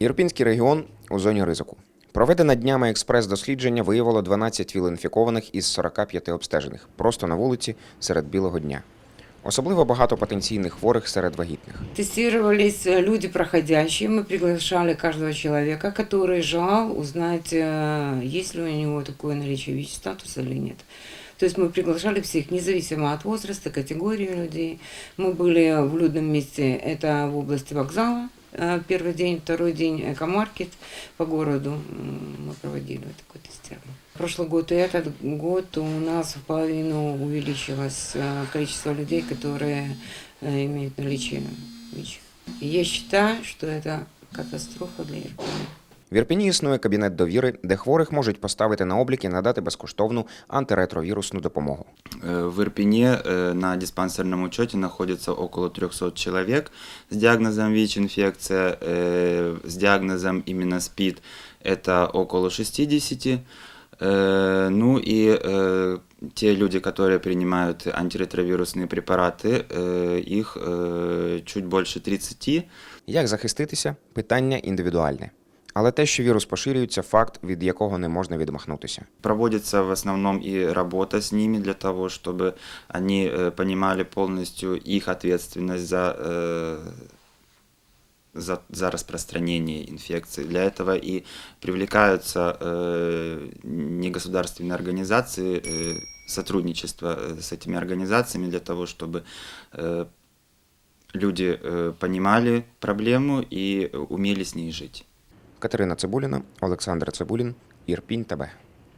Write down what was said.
Ірпінський регіон у зоні ризику. Проведене днями експрес-дослідження виявило 12 віл-інфікованих із 45 обстежених просто на вулиці серед білого дня. Особливо багато потенційних хворих серед вагітних. Тестировались э, люди проходящие. Мы приглашали каждого человека, который желал узнать, э, есть ли у него такое наличие ВИЧ-статуса или нет. То есть мы приглашали всех, независимо от возраста, категории людей. Мы были в людном месте, это в области вокзала. э, Первый день, второй день экомаркет по городу. М, Мы проводили вот такое тестирование. Прошлый год и этот год у нас в половину увеличилось э, количество людей, которые э, имеют наличие ВИЧ. И я считаю, что это катастрофа для Иркутска. В Ірпіні існує кабінет довіри, де хворих можуть поставити на облік і надати безкоштовну антиретровірусну допомогу. Э, В Ирпене э, на диспансерном учете находится около 300 человек с диагнозом ВИЧ-инфекция, э, с диагнозом именно СПИД это около 60. Э, Ну и э, те люди, которые принимают антиретровирусные препараты, э, их э, чуть больше 30. Як захиститися питання індивідуальне. Але те, що вірус поширюється, факт, від якого не можна відмахнутися. Проводится в основном и работа с ними для того, чтобы они э, понимали полностью их ответственность за, э, за, за распространение инфекции. Для этого и привлекаются э, негосударственные организации, э, сотрудничество э, с этими организациями для того, чтобы э, люди э, понимали проблему и э, умели с ней жить. Катерина Цибуліна, Олександр Цибулін, Ірпінь ТБ.